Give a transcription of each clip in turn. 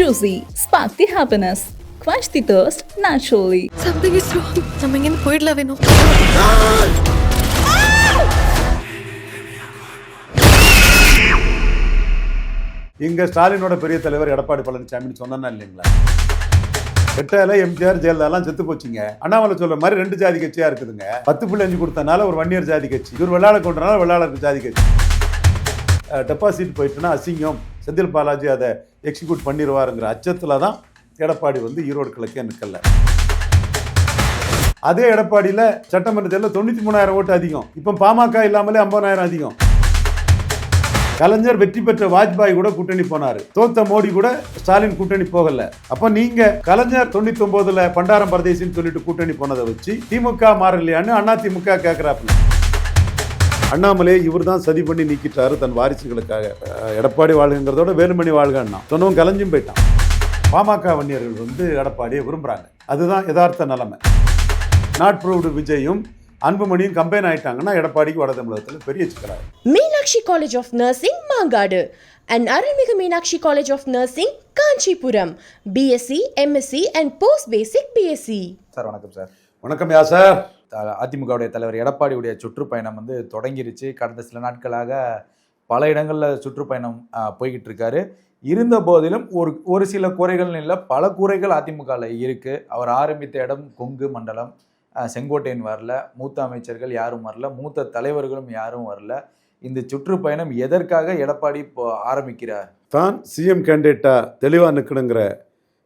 Juicy, spark the happiness. Quench the thirst naturally. Something is wrong நம்ம இங்கேருந்து போயிடலாம் வேணும் இங்க ஸ்டாலினோட பெரிய தலைவர் எடப்பாடி பழனிசாமின்னு சொன்னா இல்லைங்களா? எட்டால எம்ஜிஆர் ஜெயலலிதாலாம் செத்து போச்சுங்க. அண்ணாமலை சொல்ற மாதிரி ரெண்டு ஜாதி கட்சியா இருக்குதுங்க. பத்து புள்ளி அஞ்சு கொடுத்தனால ஒரு வன்னியர் ஜாதி கட்சி. இவர் வெள்ளாள கொண்டனால வெள்ளாளருக்கு ஜாதி கட்சி. டெபாசிட் போயிட்டுனா அசிங்கம். செந்தில் பாலாஜி அதை எக்ஸிக்யூட் பண்ணிடுவாருங்கிற அச்சத்துல தான் எடப்பாடி வந்து ஈரோடு கிழக்கே நிற்கல அதே எடப்பாடியில் சட்டமன்ற தேர்தலில் தொண்ணூற்றி மூணாயிரம் ஓட்டு அதிகம். இப்போ பாமக இல்லாமலே ஐம்பதாயிரம் அதிகம். கலைஞர் வெற்றி பெற்ற வாஜ்பாய் கூட கூட்டணி போனாரு. தோத்த மோடி கூட ஸ்டாலின் கூட்டணி போகல. அப்போ நீங்க கலைஞர் தொண்ணூத்தி ஒன்பதுல பண்டாரம் பரதேசின்னு சொல்லிட்டு கூட்டணி போனதை வச்சு திமுக மாறலையான்னு அண்ணா திமுக கேட்கிறாப்புல அண்ணாமலே இவர் தான் சதி பண்ணி நீக்கிட்டாரு தன் வாரிசுகளுக்காக. எடப்பாடி வாழ்கிறதோட வேலுமணி வாழ்கன்னா சொன்னவன் கலைஞ்சும் போயிட்டான். பாமக வன்னியர்கள் வந்து எடப்பாடியை விரும்புறாங்க. அதுதான் யதார்த்த நிலைமை. நாட் ப்ரூவ்டு விஜயும் அன்புமணியும் கம்பைன் ஆயிட்டாங்கன்னா எடப்பாடிக்கு வட தமிழகத்தில் பெரிய சிக்கலாக Meenakshi College of Nursing, Mangadu, and Arulmigu Meenakshi College of Nursing, Kanchipuram, BSc, MSc, and Post Basic BSc. Sir வணக்கம் சார். வணக்கம் யா சார். அதிமுகவுடைய தலைவர் எடப்பாடியுடைய சுற்றுப்பயணம் வந்து தொடங்கிருச்சு. கடந்த சில நாட்களாக பல இடங்களில் சுற்றுப்பயணம் போய்கிட்டு இருக்காரு இருந்த போதிலும் ஒரு ஒரு சில குறைகள் இல்லை பல குறைகள் அதிமுகவில் இருக்குது அவர் ஆரம்பித்த இடம் கொங்கு மண்டலம் செங்கோட்டையன் வரல மூத்த அமைச்சர்கள் யாரும் வரல மூத்த தலைவர்களும் யாரும் வரல. இந்த சுற்றுப்பயணம் எதற்காக எடப்பாடி இப்போ ஆரம்பிக்கிறார்? தான் சிஎம் கேண்டிடேட்டாக தெளிவாக நிற்கணுங்கிற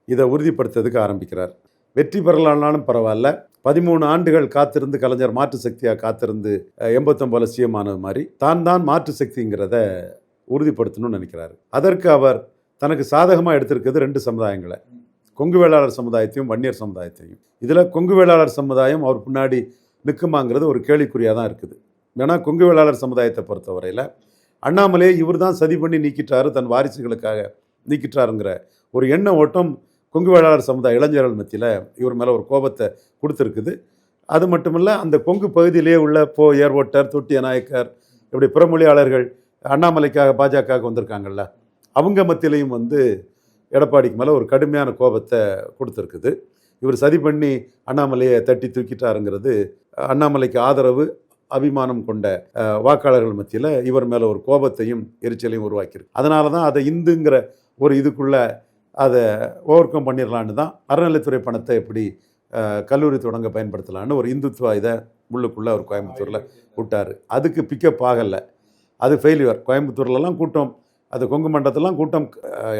இதை உறுதிப்படுத்துறதுக்கு ஆரம்பிக்கிறார். வெற்றி பெறலானாலும் பரவாயில்ல. பதிமூணு ஆண்டுகள் காத்திருந்து கலைஞர் மாற்று சக்தியாக காத்திருந்து அஹ், சிஎம் ஆனது மாதிரி தான் தான் மாற்று சக்திங்கிறத உறுதிப்படுத்தணும்னு நினைக்கிறாரு. அதற்கு அவர் தனக்கு சாதகமாக எடுத்திருக்கிறது ரெண்டு சமுதாயங்களை. கொங்கு வேளாளர் சமுதாயத்தையும் வன்னியர் சமுதாயத்தையும். இதில் கொங்கு வேளாளர் சமுதாயம் அவர் பின்னாடி நிற்குமாங்கிறது ஒரு கேள்விக்குறியாக தான் இருக்குது. ஏன்னா கொங்கு வேளாளர் சமுதாயத்தை பொறுத்தவரையில் அண்ணாமலையை இவர் தான் சதி பண்ணி நீக்கிட்டாரு தன் வாரிசுகளுக்காக நீக்கிட்டாருங்கிற ஒரு எண்ண ஓட்டம் கொங்கு வேளாளர் சமுதாய இளைஞர்கள் மத்தியில் இவர் மேலே ஒரு கோபத்தை கொடுத்துருக்குது. அது மட்டுமல்ல அந்த கொங்கு பகுதியிலே உள்ள போ ஏர்வோட்டர் தொட்டிய நாயக்கர் இப்படி பிறமொழியாளர்கள் அண்ணாமலைக்காக பாஜகவுக்கு வந்திருக்காங்கல்ல அவங்க மத்தியிலையும் வந்து எடப்பாடிக்கு மேலே ஒரு கடுமையான கோபத்தை கொடுத்துருக்குது. இவர் சதி பண்ணி அண்ணாமலையை தட்டி தூக்கிட்டாருங்கிறது அண்ணாமலைக்கு ஆதரவு அபிமானம் கொண்ட வாக்காளர்கள் மத்தியில் இவர் மேலே ஒரு கோபத்தையும் எரிச்சலையும் உருவாக்கியிருக்கு. அதனால தான் அதை இந்துங்கிற ஒரு இதுக்குள்ளே அதை ஓவர் கம் பண்ணிடலான்னு தான் அறநிலைத்துறை பணத்தை எப்படி கல்லூரி தொடங்க பயன்படுத்தலான்னு ஒரு இந்துத்துவா இதை உள்ளுக்குள்ளே அவர் கோயம்புத்தூரில் கூட்டார் அதுக்கு பிக்கப் ஆகலை. அது ஃபெயிலியர் கோயம்புத்தூர்லலாம் கூட்டம் அது கொங்கு மண்டலத்திலாம் கூட்டம்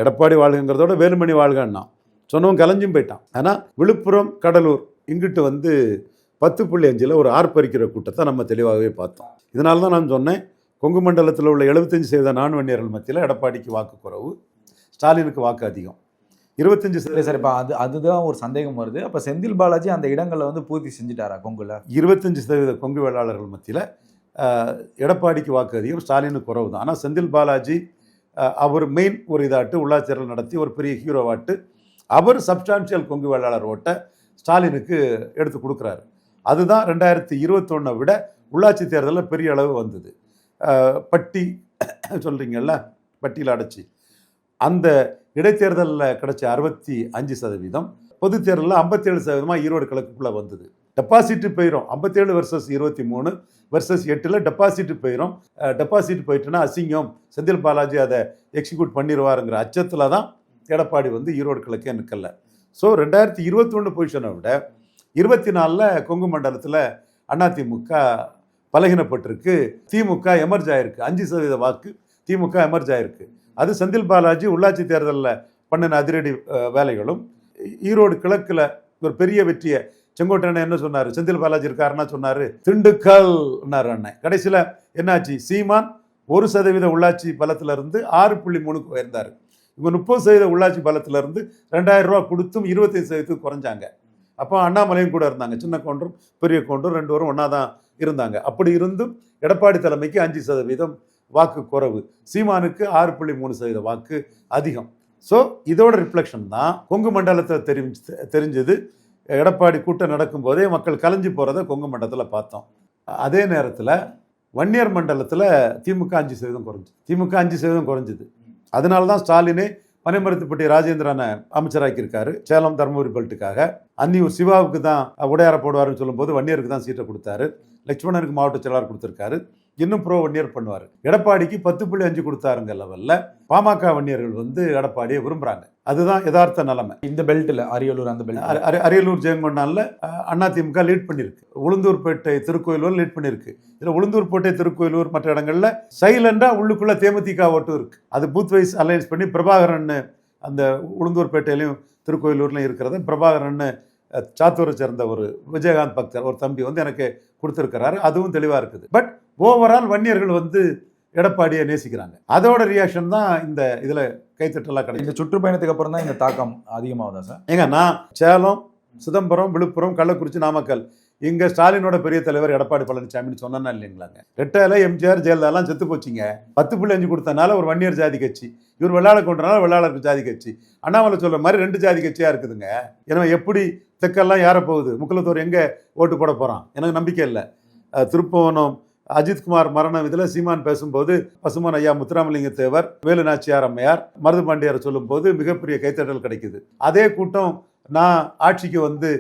எடப்பாடி வாழ்கிறதோட வேலுமணி வாழ்கன்னா சொன்னவன் கலைஞ்சும் போயிட்டான். ஆனால் விழுப்புரம் கடலூர் இங்கிட்டு வந்து பத்து புள்ளி அஞ்சில் ஒரு ஆர்ப்பரிக்கிற கூட்டத்தை நம்ம தெளிவாகவே பார்த்தோம். இதனால தான் நான் சொன்னேன் கொங்கு மண்டலத்தில் உள்ள எழுபத்தஞ்சு சதவீத நான் வன்னியர்கள் மத்தியில் எடப்பாடிக்கு வாக்கு குறவு ஸ்டாலினுக்கு வாக்கு அதிகம். இருபத்தஞ்சு சரி சதவீத சார் இப்போ அது அதுதான் ஒரு சந்தேகம் வருது. அப்போ செந்தில் பாலாஜி அந்த இடங்களை வந்து பூர்த்தி செஞ்சுட்டாரா கொங்குல? இருபத்தஞ்சு சதவீத கொங்கு வேளாளர்கள் மத்தியில் எடப்பாடிக்கு வாக்கு அதிகம் ஸ்டாலினுக்கு குறைவு தான் ஆனால் செந்தில் பாலாஜி அவர் மெயின் ஒரு இதாட்டு உள்ளாட்சி தேர்தல் நடத்தி ஒரு பெரிய ஹீரோவாட்டு அவர் சப்ஸ்டான்ஷியல் கொங்கு வேளாளர் ஓட்டை ஸ்டாலினுக்கு எடுத்து கொடுக்குறாரு. அதுதான் ரெண்டாயிரத்தி இருபத்தொன்னை விட உள்ளாட்சி தேர்தலில் பெரிய அளவு வந்தது. பட்டி சொல்கிறீங்கல்ல பட்டியில் அடைச்சி. அந்த இடைத்தேர்தலில் கிடைச்ச அறுபத்தி அஞ்சு சதவீதம் பொது தேர்தலில் ஐம்பத்தேழு சதவீதமாக ஈரோடு கிழக்குக்குள்ளே வந்தது. டெபாசிட் போயிடும் ஐம்பத்தேழு வர்சஸ் இருபத்தி மூணு வர்சஸ் எட்டில் டெபாசிட் போயிடும் டெபாசிட் போயிட்டுன்னா அசிங்கம். செந்தில் பாலாஜி அதை எக்ஸிக்யூட் பண்ணிடுவாருங்கிற அச்சத்தில் தான் எடப்பாடி வந்து ஈரோடு கிழக்கே நிற்கல ஸோ ரெண்டாயிரத்தி இருபத்தொன்று பொசிஷனை விட இருபத்தி நாலில் கொங்கு மண்டலத்தில் அதிமுக பலகினப்பட்டிருக்கு. திமுக எமர்ஜ் ஆயிருக்கு. அஞ்சு சதவீத வாக்கு திமுக எமர்ஜ் ஆயிருக்கு. அது செந்தில் பாலாஜி உள்ளாட்சி தேர்தலில் பண்ணின அதிரடி வேலைகளும். ஈரோடு கிழக்கில் ஒரு பெரிய வெற்றியை. செங்கோட்டையன் என்ன சொன்னார்? செந்தில் பாலாஜி இருக்காருன்னா சொன்னார் திண்டுக்கல்னார் அண்ணன். கடைசியில் என்னாச்சு? சீமான் ஒரு சதவீத உள்ளாட்சி பலத்திலிருந்து ஆறு புள்ளி மூணுக்கு உயர்ந்தார். இவங்க முப்பது சதவீத உள்ளாட்சி பலத்திலிருந்து ரெண்டாயிரம் ரூபா கொடுத்தும் இருபத்தைந்து சதவீதத்துக்கு குறைஞ்சாங்க. அப்போ அண்ணாமலையும் கூட இருந்தாங்க. சின்ன கவுண்டரும் பெரிய கவுண்டரும் ரெண்டு பேரும் ஒன்றா தான் இருந்தாங்க. அப்படி இருந்தும் எடப்பாடி தலைமைக்கு அஞ்சு சதவீதம் வாக்கு குறைவு. சீமானுக்கு ஆறு புள்ளி மூணு சதவீத வாக்கு அதிகம். ஸோ இதோட ரிஃப்ளெக்ஷன் தான் கொங்கு மண்டலத்தை தெரிஞ்சு தெரிஞ்சது. எடப்பாடி கூட்டம் நடக்கும்போதே மக்கள் கலைஞ்சு போகிறத கொங்கு மண்டலத்தில் பார்த்தோம். அதே நேரத்தில் வன்னியர் மண்டலத்தில் திமுக அஞ்சு சதவீதம் குறைஞ்சி திமுக அஞ்சு சதவீதம் குறைஞ்சிது. அதனால தான் ஸ்டாலினே பனைமரத்துப்பட்டி ராஜேந்திரனை அமைச்சராக்கியிருக்காரு சேலம் தருமபுரி பெல்ட்டுக்காக. அன்னியூர் சிவாவுக்கு தான் உடையார போடுவாருன்னு சொல்லும்போது வன்னியருக்கு தான் சீட்டை கொடுத்தாரு. லட்சுமணனுக்கு மாவட்ட செயலாளர் கொடுத்துருக்காரு. இன்னும் ப்ரோ வன்னியர் பண்ணுவார். எடப்பாடிக்கு பத்து புள்ளி அஞ்சு கொடுத்தாருங்க லெவலில் பாமக வன்னியர்கள் வந்து எடப்பாடியை விரும்புகிறாங்க அதுதான் யதார்த்த நிலைமை. இந்த பெல்ட்ல அரியலூர் அந்த பெல்ட் அரி- அரி- அரியலூர் ஜெயங்கொண்டான்ல அதிமுக லீட் பண்ணியிருக்கு. உளுந்தூர்பேட்டை திருக்கோயிலூர் லீட் பண்ணியிருக்கு. இதில் உளுந்தூர்பேட்டை திருக்கோயிலூர் மற்ற இடங்கள்ல சைலண்டா உள்ளுக்குள்ள தேமுதிக ஓட்டும் இருக்கு. அது பூத் வைஸ் அலையன்ஸ் பண்ணி பிரபாகரன் அந்த உளுந்தூர்பேட்டையிலையும் திருக்கோயிலூர்லையும் இருக்கிறத. பிரபாகரன் சாத்தூரை சேர்ந்த ஒரு விஜயகாந்த் பக்தர் ஒரு தம்பி வந்து எனக்கு கொடுத்துருக்கிறாரு. அதுவும் தெளிவாக இருக்குது. பட் ஓவரால் வன்னியர்கள் வந்து எடப்பாடியை நேசிக்கிறாங்க. அதோட ரியாக்ஷன் தான் இந்த இதில் கைத்தட்டலாக கிடைக்கும் இந்த சுற்றுப்பயணத்துக்கு அப்புறம் தான் இந்த தாக்கம் அதிகமாகுதா சார்? ஏங்க நான் சேலம் சிதம்பரம் விழுப்புரம் கள்ளக்குறிச்சி நாமக்கல் இங்க ஸ்டாலினோட பெரிய தலைவர் எடப்பாடி பழனிசாமின்னு சொன்னா இல்லைங்களாங்க. ரெட்டையில எம்ஜிஆர் ஜெயலலிதாலாம் செத்து போச்சுங்க. பத்து புள்ளி அஞ்சு கொடுத்தனால ஒரு வன்னியர் ஜாதி கட்சி. இவர் வெள்ளாள கொண்டனால வெள்ளாளருக்கு ஜாதி கட்சி. அண்ணாமலை சொல்ற மாதிரி ரெண்டு ஜாதி கட்சியா இருக்குதுங்க. ஏன்னா எப்படி தெக்கெல்லாம் ஏற போகுது? முக்குலத்தோர் எங்க ஓட்டு போட போறான்? எனக்கு நம்பிக்கை இல்லை. திருப்பவனம் திருப்புவனம் அஜித்குமார் மரணம் இதில் சீமான் பேசும்போது பசுமான் ஐயா முத்துராமலிங்க தேவர் வேலுநாச்சியார் அம்மையார் மருது பாண்டியார் சொல்லும்போது மிகப்பெரிய கைத்தட்டல் கிடைக்குது. அதே கூட்டம் நான் ஆட்சிக்கு வந்து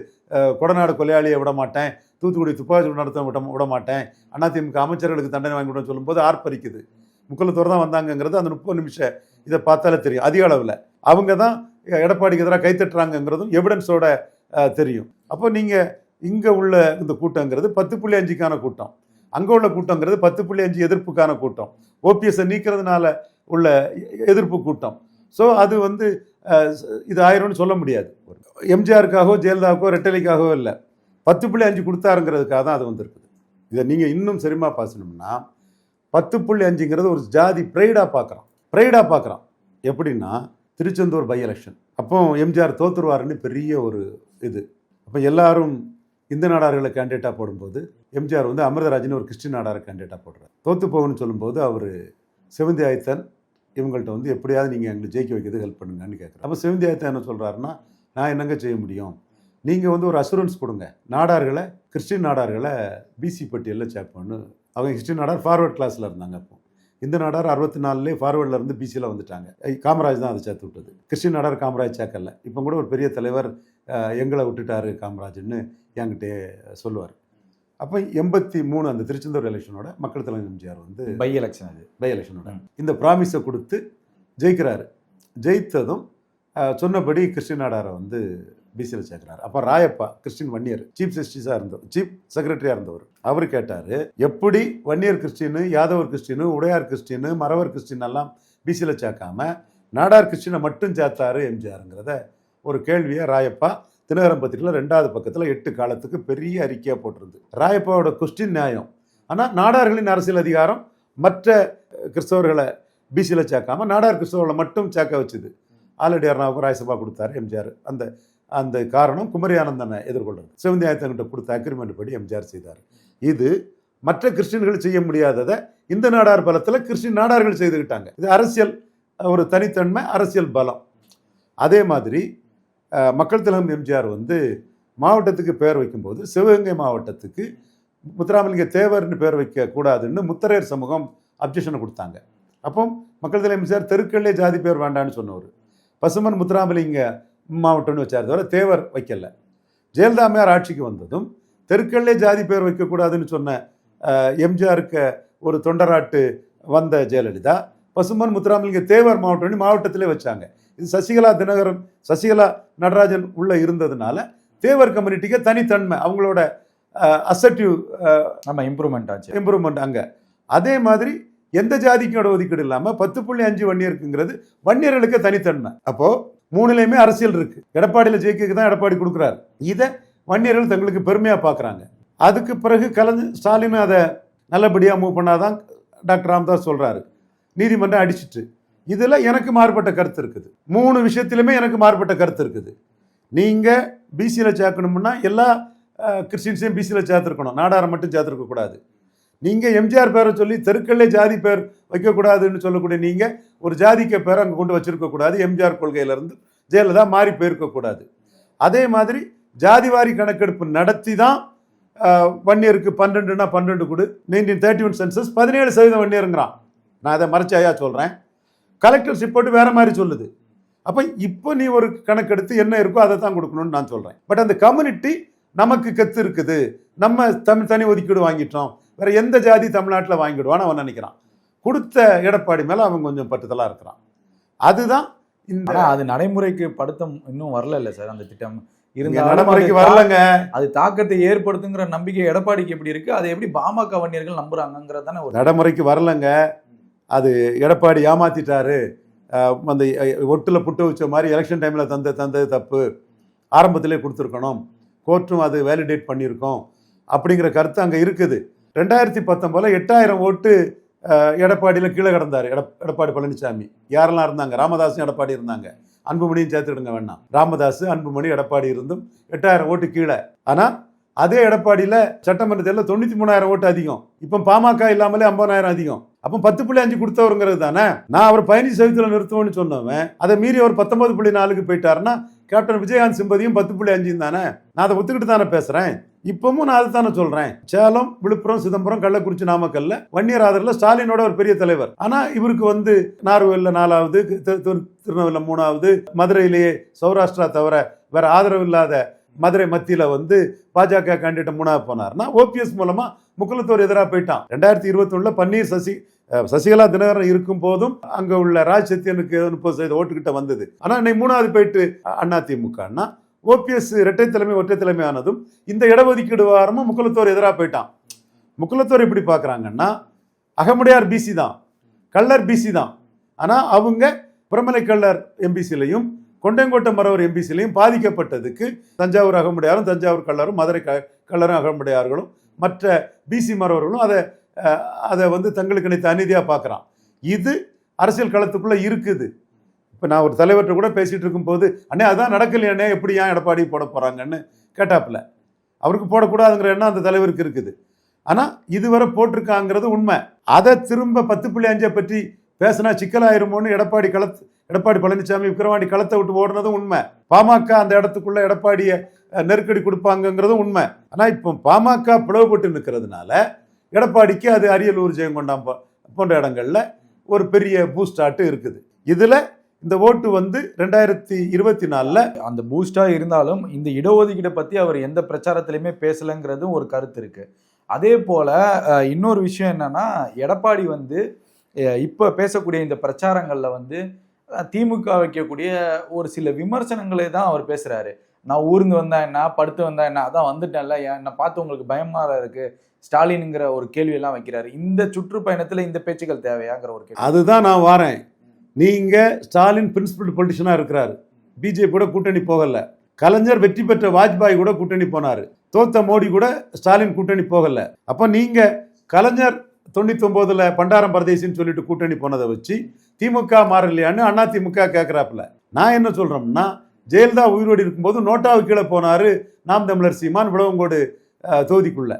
கொடநாடு கொலையாளியை விட மாட்டேன். தூத்துக்குடி துப்பாக்கி நடத்த விட விட மாட்டேன். அதிமுக அமைச்சர்களுக்கு தண்டனை வாங்கி விட சொல்லும்போது ஆர்ப்பரிக்குது. முக்குலத்தோர் தான் வந்தாங்கங்கிறது அந்த முப்பது நிமிஷம் இதை பார்த்தாலே தெரியும். அதிக அளவில். அவங்க தான் எடப்பாடிக்கு எதிராக கைத்தட்டுறாங்கங்கிறதும் எவிடன்ஸோட தெரியும். அப்போ நீங்கள் இங்கே உள்ள இந்த கூட்டங்கிறது பத்து புள்ளி அஞ்சுக்கான கூட்டம். அங்கே உள்ள கூட்டங்கிறது பத்து புள்ளி அஞ்சு எதிர்ப்புக்கான கூட்டம். ஓபிஎஸ்ஸை நீக்கிறதுனால உள்ள எதிர்ப்பு கூட்டம். ஸோ அது வந்து இது ஆயிரும்னு சொல்ல முடியாது. எம்ஜிஆருக்காகவோ ஜெயலலிதாவுக்கோ ரெட்டலைக்காகவோ இல்லை. பத்து புள்ளி அஞ்சு கொடுத்தாருங்கிறதுக்காக தான் அது வந்திருக்குது. இதை நீங்கள் இன்னும் சரிமா பாசணும்னா பத்து புள்ளி அஞ்சுங்கிறது ஒரு ஜாதி ப்ரைடாக பார்க்குறோம் ப்ரைடாக பார்க்குறோம் எப்படின்னா திருச்செந்தூர் பை எலெக்ஷன் அப்போ எம்ஜிஆர் தோத்துருவாருன்னு பெரிய ஒரு இது. அப்போ எல்லாரும் இந்து நாடார்களை கேண்டிடேட்டாக போடும்போது எம்ஜிஆர் வந்து அமிர்தராஜன் ஒரு கிறிஸ்டின் நாடாரை கேண்டிடேட்டாக போடுறார். தோத்து போகணும்னு சொல்லும்போது அவர் செவந்தி ஆயத்தன் இவங்கள்ட்ட வந்து எப்படியாவது நீங்கள் எங்களை ஜெயிக்க வைக்கிறது ஹெல்ப் பண்ணுங்கன்னு கேட்குறேன். அப்போ சிவந்தி என்ன சொல்கிறாருன்னா நான் என்னங்க செய்ய முடியும்? நீங்கள் வந்து ஒரு அசூரன்ஸ் கொடுங்க. நாடார்களை கிறிஸ்டின் நாடார்களை பிசி பட்டியலில் சேர்ப்போன்னு அவங்க கிறிஸ்டின் நாடார் ஃபார்வர்ட் கிளாஸில் இருந்தாங்க அப்போ. இந்த நாடார் அறுபத்தி நாலுலேயே ஃபார்வர்டில் இருந்து பிசியில் வந்துட்டாங்க. ஐ- காமராஜ் தான் அதை சேர்த்து விட்டது. கிறிஸ்டின் நாடார் காமராஜ் சேர்க்கல. இப்போ கூட ஒரு பெரிய தலைவர் எங்களை விட்டுட்டாரு காமராஜ்னு என்கிட்ட சொல்லுவார். அப்போ எண்பத்தி மூணு அந்த திருச்செந்தூர் எலெக்ஷனோட மக்கள் தலைவர் எம்ஜிஆர் வந்து பை எலெக்ஷன் அது. பை எலெக்ஷனோட இந்த ப்ராமிஸை கொடுத்து ஜெயிக்கிறாரு. ஜெயித்ததும் சொன்னபடி கிறிஸ்டின் நாடாரை வந்து பிசியில் சேர்க்குறாரு. அப்போ ராயப்பா கிறிஸ்டின் வன்னியர் சீஃப் ஜஸ்டிஸாக இருந்தவர் சீஃப் செக்ரட்டரியாக இருந்தவர் அவர் கேட்டார் எப்படி Vanniyar Christian Yadavar Christian Udaiyar Christian Maravar Christian எல்லாம் பிசியில் சேர்க்காம நாடார் கிறிஸ்டினை மட்டும் சேர்த்தாரு எம்ஜிஆருங்கிறத ஒரு கேள்வியை ராயப்பா தினகரன் பத்திரிகையில் ரெண்டாவது பக்கத்தில் எட்டு காலத்துக்கு பெரிய அறிக்கையாக போட்டிருந்து ராயப்பாவோட கொஸ்டின் நியாயம். ஆனால் நாடார்களின் அரசியல் அதிகாரம் மற்ற கிறிஸ்தவர்களை பிசியில் சேர்க்காம நாடார் கிறிஸ்தவர்களை மட்டும் சேர்க்க வச்சுது. ஆல்ரெடி அருணாவுக்கு ராயசபா கொடுத்தாரு எம்ஜிஆர். அந்த அந்த காரணம் குமரி ஆனந்தனை எதிர்கொள்றது. சிவந்தி ஆயத்தன்கிட்ட கொடுத்த அக்ரிமெண்ட் படி எம்ஜிஆர் செய்தார். இது மற்ற கிறிஸ்டின்கள் செய்ய முடியாததை இந்த நாடார் பலத்தில் கிறிஸ்டின் நாடார்கள் செய்துக்கிட்டாங்க இது அரசியல் ஒரு தனித்தன்மை அரசியல் பலம். அதே மாதிரி மக்கள் திலகம் எம்ஜிஆர் வந்து மாவட்டத்துக்கு பெயர் வைக்கும்போது சிவகங்கை மாவட்டத்துக்கு முத்துராமலிங்க தேவர்னு பேர் வைக்கக்கூடாதுன்னு முத்தரையர் சமூகம் அப்ஜெக்ஷனை கொடுத்தாங்க. அப்போ மக்கள் தலைவர் எம்ஜிஆர் தெருக்கல்லே ஜாதி பேர் வேண்டான்னு சொன்னவர். பசுமன் முத்துராமலிங்க மாவட்டம்னு வச்சார் தவிர தேவர் வைக்கல. ஜெயலலிதாமையார் ஆட்சிக்கு வந்ததும் தெருக்கல்லே ஜாதி பேர் வைக்கக்கூடாதுன்னு சொன்ன எம்ஜிஆருக்கு ஒரு தொண்டராட்டு வந்த ஜெயலலிதா பசுமன் முத்துராமலிங்க தேவர் மாவட்டம்னு மாவட்டத்திலே வச்சாங்க. இது சசிகலா தினகரன் சசிகலா நடராஜன் உள்ள இருந்ததுனால தேவர் கம்யூனிட்டிக்கு தனித்தன்மை அவங்களோட அசட்டிவ் ஆமா இம்ப்ரூவ்மெண்ட் ஆச்சு. இம்ப்ரூவ்மெண்ட் அங்கே. அதே மாதிரி எந்த ஜாதிக்கும் இட ஒதுக்கீடு இல்லாமல் பத்து புள்ளி அஞ்சு வன்னியருக்குங்கிறது வன்னியர்களுக்கு தனித்தன்மை. அப்போ மூணுலையுமே அரசியல் இருக்கு. எடப்பாடியில் ஜெயிக்க தான் எடப்பாடி கொடுக்குறாரு. இதை வன்னியர்கள் தங்களுக்கு பெருமையாக பார்க்குறாங்க அதுக்கு பிறகு கலைஞர் ஸ்டாலின் அதை நல்லபடியாக மூவ் பண்ணாதான் டாக்டர் ராமதாஸ் சொல்கிறாரு நீதிமன்றம் அடிச்சிட்டு. இதில் எனக்கு மாறுபட்ட கருத்து இருக்குது. மூணு விஷயத்திலுமே எனக்கு மாறுபட்ட கருத்து இருக்குது. நீங்கள் பிசியில் சேர்க்கணும்னா எல்லா கிறிஸ்டின்ஸையும் பிசியில் சேர்த்துருக்கணும். நாடாரை மட்டும் சேர்த்துருக்கக்கூடாது நீங்கள் எம்ஜிஆர் பேரை சொல்லி தெருக்கல்லே ஜாதி பேர் வைக்கக்கூடாதுன்னு சொல்லக்கூடிய நீங்கள் ஒரு ஜாதிக்க பேரை அங்கே கொண்டு வச்சுருக்கக்கூடாது எம்ஜிஆர் கொள்கையிலேருந்து ஜெயலலிதா மாறி போயிருக்கக்கூடாது அதே மாதிரி ஜாதிவாரி கணக்கெடுப்பு நடத்தி தான் வன்னியருக்கு பன்னெண்டுனா பன்னெண்டு கொடு. நைன்டீன் தேர்ட்டி ஒன் சென்சஸ் பதினேழு சதவீதம் வன்னியருங்கிறான். நான் அதை மறைச்சாயா சொல்கிறேன் கலெக்டர்ஷிப் போட்டு வேற மாதிரி சொல்லுது. அப்போ இப்போ நீ ஒரு கணக்கெடுத்து என்ன இருக்கோ அதை தான் கொடுக்கணும்னு நான் சொல்கிறேன் பட் அந்த கம்யூனிட்டி நமக்கு கத்து இருக்குது. நம்ம தமிழ் தனி ஒதுக்கீடு வாங்கிட்டோம். வேற எந்த ஜாதி தமிழ்நாட்டில் வாங்கிடுவான்னு அவன் நினைக்கிறான். கொடுத்த எடப்பாடி மேலே அவன் கொஞ்சம் பட்டுதலாக இருக்கிறான். அதுதான் இந்த அது நடைமுறைக்கு படுத்தம் இன்னும் வரல இல்ல சார் அந்த திட்டம். இருந்தாலும் நடைமுறைக்கு வரலங்க. அது தாக்கத்தை ஏற்படுத்துங்கிற நம்பிக்கை எடப்பாடிக்கு எப்படி இருக்கு? அதை எப்படி பாமக வன்னியர்கள் நம்புறாங்கிறது தானே ஒரு நடைமுறைக்கு வரலங்க. அது எடப்பாடி ஏமாத்திட்டாரு. அந்த ஒட்டில் புட்டு வச்ச மாதிரி எலெக்ஷன் டைமில் தந்த தந்தது தப்பு. ஆரம்பத்திலே கொடுத்துருக்கணும். கோர்ட்டும் அது வேலிடேட் பண்ணியிருக்கோம். அப்படிங்கிற கருத்து அங்கே இருக்குது. ரெண்டாயிரத்தி பத்தொம்போதில் எட்டாயிரம் ஓட்டு எடப்பாடியில் கீழே கிடந்தார். எட எடப்பாடி பழனிசாமி யாரெல்லாம் இருந்தாங்க? ராமதாஸும் எடப்பாடி இருந்தாங்க. அன்புமணியும் சேர்த்துடுங்க வேணாம். ராமதாஸ் அன்புமணி எடப்பாடி இருந்தும் எட்டாயிரம் ஓட்டு கீழே. ஆனால் அதே எடப்பாடியில் சட்டமன்ற தேர்தலில் தொண்ணூற்றி மூணாயிரம் ஓட்டு அதிகம். இப்போ பாமக இல்லாமலே ஐம்பதாயிரம் அதிகம். அப்போ பத்து புள்ளி அஞ்சு கொடுத்தவருங்கிறது தானே? நான் அவர் பதினஞ்சு சதவீதத்தில் நிறுத்துவோம்னு சொன்னவன் அதை மீறி அவர் பத்தொன்பது புள்ளி நாலுக்கு போயிட்டாருன்னா கேப்டன் விஜயகாந்த் சிம்பதியும் பத்து புள்ளி அஞ்சு தானே? நான் அதை ஒத்துக்கிட்டு தானே பேசுகிறேன் இப்பவும் நான் அதை தானே சொல்கிறேன் சேலம் விழுப்புரம் சிதம்பரம் கள்ளக்குறிச்சி நாமக்கல்ல வன்னியர் ஆதரில் ஸ்டாலினோட ஒரு பெரிய தலைவர். ஆனால் இவருக்கு வந்து நார்வேலில் நாலாவது திரு- திருநெல்வேலியில் மூணாவது மதுரையிலேயே சௌராஷ்டிரா தவிர வேற ஆதரவு இல்லாத மதுரை மத்தியில் வந்து பாஜக கேண்டிடேட் மூணாவது போனார்னா ஓபிஎஸ் மூலமா முக்குலத்தோர் எதிராக போயிட்டான். ரெண்டாயிரத்தி இருபத்தி பன்னீர் சசி சசிகலா தினகரன் இருக்கும் போதும் அங்க உள்ள ராஜ் சத்யனுக்கு முப்பது சதவீத ஓட்டுக்கிட்ட வந்தது. ஆனா இன்னைக்கு மூணாவது போயிட்டு அதிமுகன்னா ஓபிஎஸ் இரட்டை தலைமை ஒற்றை தலைமை ஆனதும் இந்த இடஒதுக்கீடு வாரமும் முக்குலத்தோர் எதிராக போயிட்டான். முக்குலத்தோர் எப்படி பார்க்குறாங்கன்னா அகமுடையார் பிசி தான். கல்லர் பிசி தான். ஆனா அவங்க புறமலை கல்லர் எம்பிசிலையும் கொண்டங்கோட்டை மரவர் எம்பிசிலையும் பாதிக்கப்பட்டதுக்கு தஞ்சாவூர் அகமுடையாரும் தஞ்சாவூர் கல்லரும் மதுரை க கல்லரும் அகமுடையார்களும் மற்ற பிசி மரவர்களும் அதை அதை வந்து தங்களுக்கு நினைத்த அநீதியாக பார்க்குறான். இது அரசியல் களத்துக்குள்ளே இருக்குது. இப்போ நான் ஒரு தலைவர்கிட்ட கூட பேசிகிட்டு இருக்கும்போது அண்ணே அதான் நடக்கலையாண்ணே எப்படி ஏன் எடப்பாடி போட போகிறாங்கன்னு கேட்டாப்புல. அவருக்கு போடக்கூடாதுங்கிற எண்ணம் அந்த தலைவருக்கு இருக்குது. ஆனால் இதுவரை போட்டிருக்காங்கிறது உண்மை. அதை திரும்ப பத்து புள்ளி அஞ்சை பற்றி பேசினா சிக்கலாயிருமோன்னு எடப்பாடி களத்து எடப்பாடி பழனிசாமி விக்கிரவாண்டி களத்தை விட்டு ஓடுனதும் உண்மை. பாமக அந்த இடத்துக்குள்ள எடப்பாடியை நெருக்கடி கொடுப்பாங்கங்கிறதும் உண்மை. ஆனால் இப்போ பாமக பிளவுபட்டு நிற்கிறதுனால எடப்பாடிக்கு அது அரியலூர் ஜெயங்கொண்டாம் போன்ற இடங்களில் ஒரு பெரிய பூஸ்டாட்டு இருக்குது. இதில் இந்த ஓட்டு வந்து ரெண்டாயிரத்தி இருபத்தி நாலில் அந்த பூஸ்டாக இருந்தாலும் இந்த இடஒதுக்கீடை பற்றி அவர் எந்த பிரச்சாரத்திலையுமே பேசலைங்கிறதும் ஒரு கருத்து இருக்குது அதே போல் இன்னொரு விஷயம் என்னென்னா எடப்பாடி வந்து இப்போ பேசக்கூடிய இந்த பிரச்சாரங்களில் வந்து திமுக வைக்கக்கூடிய ஒரு சில விமர்சனங்களை தான் அவர் பேசுகிறாரு நான் ஊருங்க வந்தா என்ன படுத்து வந்தா என்ன அதான் வந்துட்டேன்ல ஏன் என்னை பார்த்து உங்களுக்கு பயமாக இருக்கு? ஸ்டாலினுங்கிற ஒரு கேள்வி எல்லாம் வைக்கிறாரு. இந்த சுற்றுப்பயணத்தில் இந்த பேச்சுக்கள் தேவையாங்கிற ஒரு கேள்வி. அதுதான் நான் வாரேன். நீங்கள் ஸ்டாலின் பிரின்சிபல் பொலிட்டிஷனாக இருக்கிறார். பிஜேபி கூட கூட்டணி போகல. கலைஞர் வெற்றி பெற்ற வாஜ்பாய் கூட கூட்டணி போனார். தோத்த மோடி கூட ஸ்டாலின் கூட்டணி போகல. அப்போ நீங்கள் கலைஞர் தொண்ணூற்றி ஒன்பதுல பண்டாரம் பரதேசின்னு சொல்லிட்டு கூட்டணி போனதை வச்சு திமுக மாறலையான்னு அண்ணா திமுக கேட்குறாப்புல நான் என்ன சொல்கிறோம்னா ஜெயலலிதா உயிரோடு இருக்கும்போது நோட்டாவுக்கு கீழே போனார் நாம் தமிழர் சீமான் விளவங்கோடு தொகுதிக்குள்ள.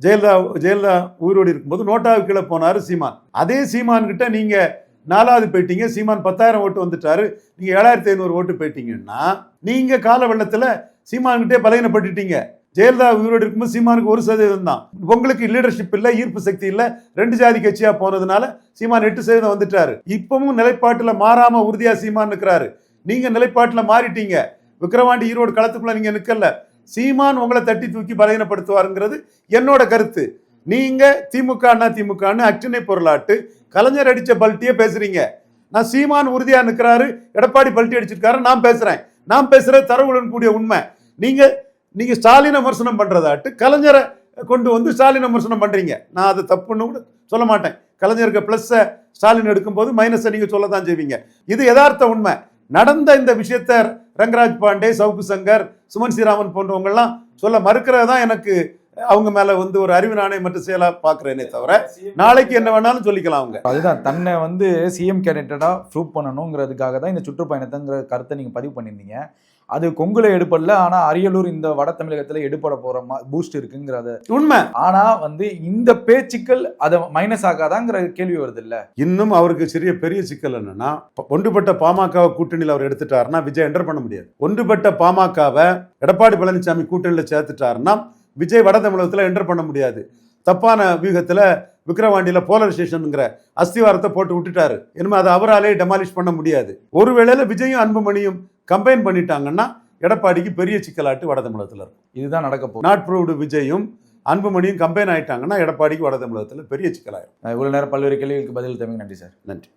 ஜெயலலிதா ஜெயலலிதா உயிரோடு இருக்கும்போது நோட்டாவுக்கு கீழே போனார் சீமான். அதே சீமான்கிட்ட நீங்கள் நாலாவது போயிட்டீங்க சீமான் பத்தாயிரம் ஓட்டு வந்துட்டாரு நீங்கள் ஏழாயிரத்தி ஐநூறு ஓட்டு போயிட்டீங்கன்னா நீங்கள் கால வெள்ளத்தில் சீமான்கிட்டே பலகீனப்பட்டுட்டீங்க. ஜெயலலிதா உயிரோடு இருக்கும்போது சீமானுக்கு ஒரு சதவீதம் தான். உங்களுக்கு லீடர்ஷிப் இல்லை ஈர்ப்பு சக்தி இல்லை ரெண்டு ஜாதி கட்சியாக போனதுனால சீமான் எட்டு சதவீதம் வந்துட்டாரு. இப்பவும் நிலைப்பாட்டில் மாறாமல் உறுதியாக சீமான் இருக்கிறாரு நீங்க நிலைப்பாட்டில் மாறிட்டீங்க. விக்கிரவாண்டி ஈரோடு களத்துக்குள்ள நீங்க நிக்கல. சீமான் உங்களை தட்டி தூக்கி பலகீனப்படுத்துவாருங்கிறது என்னோட கருத்து. நீங்க திமுக அண்ணா திமுகன்னு அக்டினை பொருளாட்டு கலைஞர் அடிச்ச பல்ட்டியே பேசுறீங்க. நான் சீமான் உறுதியா நிற்கிறாரு எடப்பாடி பல்ட்டி அடிச்சிருக்காரு நான் பேசுறேன். நான் பேசுகிற தரவுடன் கூடிய உண்மை. நீங்க நீங்க ஸ்டாலினை விமர்சனம் பண்றதாட்டு கலைஞரை கொண்டு வந்து ஸ்டாலின் விமர்சனம் பண்றீங்க. நான் அதை தப்புன்னு கூட சொல்ல மாட்டேன். கலைஞருக்கு ப்ளஸ்ஸை ஸ்டாலின் எடுக்கும்போது மைனஸை நீங்க சொல்ல தான் செய்வீங்க. இது யதார்த்த உண்மை. நடந்த இந்த விஷயத்த ரங்கராஜ் பாண்டே சவுக்கு சங்கர் சுமன் ஸ்ரீராமன் போன்றவங்கெல்லாம் சொல்ல மறுக்கிறது தான் எனக்கு அவங்க மேல வந்து ஒரு அறிவு நாணயம் மற்றும் செயலா பாக்குறேனே தவிர நாளைக்கு என்ன வேணாலும் சொல்லிக்கலாம் அவங்க. அதுதான் தன்னை வந்து சிஎம் கேண்டிடேட்டா ப்ரூவ் பண்ணணுங்கிறதுக்காக தான் இந்த சுற்றுப்பயணத்தைங்கிற கருத்தை நீங்க பதிவு பண்ணியிருந்தீங்க. அது கொங்குல எடுப்படல ஆனா அரியலூர் இந்த வட தமிழகத்துல எடுபட போற பூஸ்ட் இருக்குங்கிறத. உண்மை. ஆனா வந்து இந்த பேச்சுக்கள் அதை மைனஸ் ஆகாதாங்கிற கேள்வி வருது இல்ல இன்னும் அவருக்கு சிறிய பெரிய சிக்கல் என்னன்னா ஒன்றுபட்ட பாமகவை கூட்டணியில் அவர் எடுத்துட்டாருன்னா விஜய் என்டர் பண்ண முடியாது. ஒன்றுபட்ட பாமகவை எடப்பாடி பழனிசாமி கூட்டணியில் சேர்த்துட்டாருன்னா விஜய் வட தமிழகத்தில் என்டர் பண்ண முடியாது. தப்பான வியூகத்தில் விக்கிரவாண்டியில் போலரைசேஷனுங்கிற அஸ்திவாரத்தை போட்டு விட்டுட்டாரு. இனிமே அதை அவராலே டெமாலிஷ் பண்ண முடியாது. ஒருவேளையில விஜயும் அன்புமணியும் கம்பைன் பண்ணிட்டாங்கன்னா எடப்பாடிக்கு பெரிய சிக்கலாட்டு வட தமிழகத்தில் இருக்கும். இதுதான் நடக்க போகுது. நாட் ப்ரூவ்டு விஜயும் அன்புமணியும் கம்பைன் ஆயிட்டாங்கன்னா எடப்பாடிக்கு வட தமிழகத்தில் பெரிய சிக்கலாயிரும். இவ்வளவு நேரம் பல்வேறு கேள்விகளுக்கு பதில் தமிழ் நன்றி சார். நன்றி.